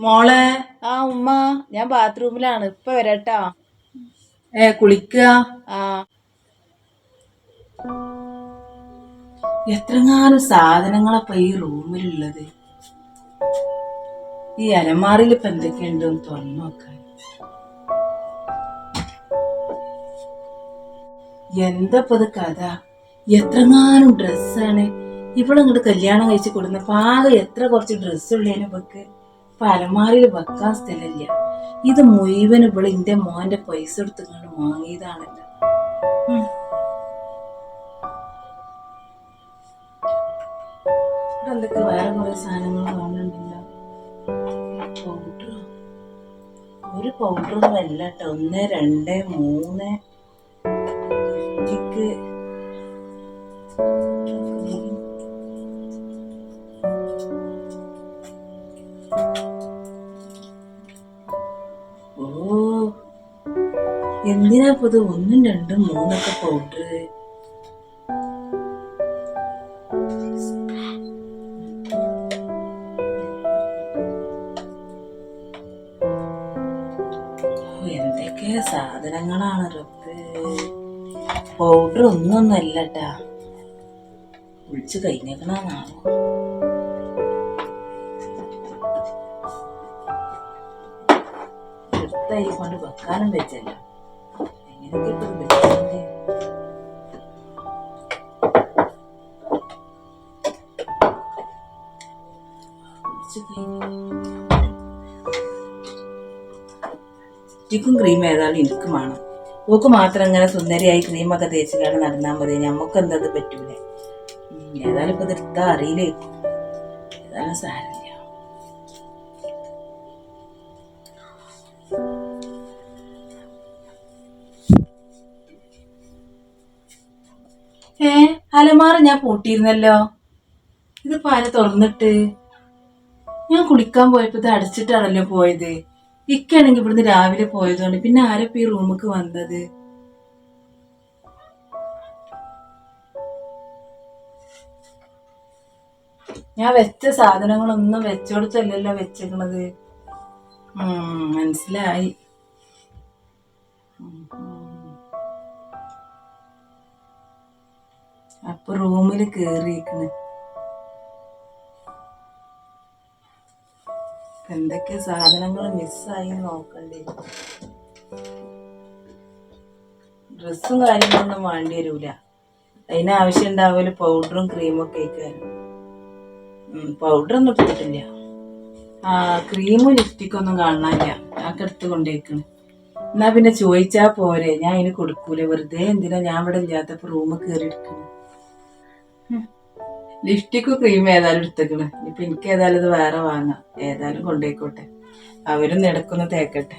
മോളെ? ആ ഉമ്മ. ഞാൻ ബാത്റൂമിലാണ്. ഇപ്പൊ വരട്ടാ. ഏ കുളിക്കുക ആ. എത്രങ്ങാനും സാധനങ്ങളപ്പ ഈ റൂമിലുള്ളത്. ഈ അലമാറിൽ ഇപ്പൊ എന്തൊക്കെയുണ്ടെന്ന് തുറന്നു നോക്കാൻ. എന്തപ്പോ ഇത് കഥ? എത്രങ്ങാനും ഡ്രസ്സാണ്. ഇവളങ്ങോട്ട് കല്യാണം കഴിച്ച് കൊടുന്ന പാകം എത്ര കുറച്ച് ഡ്രസ്സ് ഉള്ളേനെ ഇവക്ക്? ഇപ്പൊ അലമാറിയിൽ വെക്കാൻ സ്ഥലമില്ല. ഇത് മുഴുവൻ ഇവിടെ എന്റെ മോന്റെ പൈസ എടുത്തുകൊണ്ട് വാങ്ങിയതാണല്ലോ. എന്തൊക്കെ വേറെ കുറെ സാധനങ്ങൾ കാണുന്നുണ്ടല്ലോ. പൗഡർ. ഒരു പൗഡറൊന്നും അല്ല കേട്ടോ. ഒന്ന് രണ്ട് മൂന്ന്. ലിപ്സ്റ്റിക്ക് ഓ എന്തിനാ പൊത് ഒന്നും രണ്ടും മൂന്നൊക്കെ പൗഡർ എന്തൊക്കെ സാധനങ്ങളാണ് റബ്ബ് പൗഡർ ഒന്നൊന്നല്ലട്ടാ വിളിച്ചു കഴിഞ്ഞേക്കണാണോ എടുത്തായി കൊണ്ട് വെക്കാനും വെച്ചല്ല എങ്ങനെയൊക്കെ ഇപ്പൊ ഇത് ലിപ്സ്റ്റിക്കും ക്രീം. ഏതായാലും എനിക്ക് വേണം. ഓക്ക് മാത്രം ഇങ്ങനെ സുന്ദരിയായി ക്രീമൊക്കെ തേച്ചിട്ടാണ് നടന്നാൽ മതി. നമുക്ക് എന്തത് പറ്റൂലേ? ഏതായാലും ഇപ്പൊ നിർത്താ അറിയില്ലേ? ഏതായാലും സാരമില്ല. അലമാറ ഞാൻ പൂട്ടിയിരുന്നല്ലോ. ഇതിപ്പോ ആരെ തുറന്നിട്ട് ഞാൻ കുളിക്കാൻ പോയപ്പോ ഇത് അടച്ചിട്ടാണല്ലോ പോയത്. ഇക്കാണെങ്കിൽ ഇവിടുന്ന് രാവിലെ പോയതുകൊണ്ട് പിന്നെ ആരൊപ്പ ഈ റൂമിക്ക് വന്നത്? ഞാൻ വെച്ച സാധനങ്ങളൊന്നും വെച്ചോടത്തല്ലല്ലോ വെച്ചിരുന്നത് ഉം, മനസ്സിലായി. അപ്പൊ റൂമിൽ കേറിയേക്കണ്. എന്തൊക്കെ സാധനങ്ങൾ മിസ്സായി നോക്കണ്ടേ. ഡ്രസ്സും കാര്യങ്ങളൊന്നും വേണ്ടി വരൂല. അതിന് ആവശ്യം ഉണ്ടാവില്ല പൗഡറും ക്രീമും ഒക്കെ ആയിക്കാരും പൗഡർ ഒന്നും എടുത്തിട്ടില്ല ആ ക്രീമും ലിപ്സ്റ്റിക്കും ഒന്നും കാണാനില്ല. അതൊക്കെ എടുത്ത് കൊണ്ടേക്കണ്. എന്നാ പിന്നെ ചോദിച്ചാ പോരെ. ഞാൻ അതിന് കൊടുക്കൂല. വെറുതെ എന്തിനാ? ഞാൻ ഇവിടെ ഇല്ലാത്തപ്പോ റൂമ് കയറി എടുക്കണു. ലിപ്സ്റ്റിക്കും ക്രീം ഏതായാലും എടുത്തേക്കണ്. ഇപ്പൊ എനിക്ക് ഏതായാലും ഇത് വേറെ വാങ്ങാം. ഏതായാലും കൊണ്ടേക്കോട്ടെ അവരും നടക്കുന്ന തേക്കട്ടെ.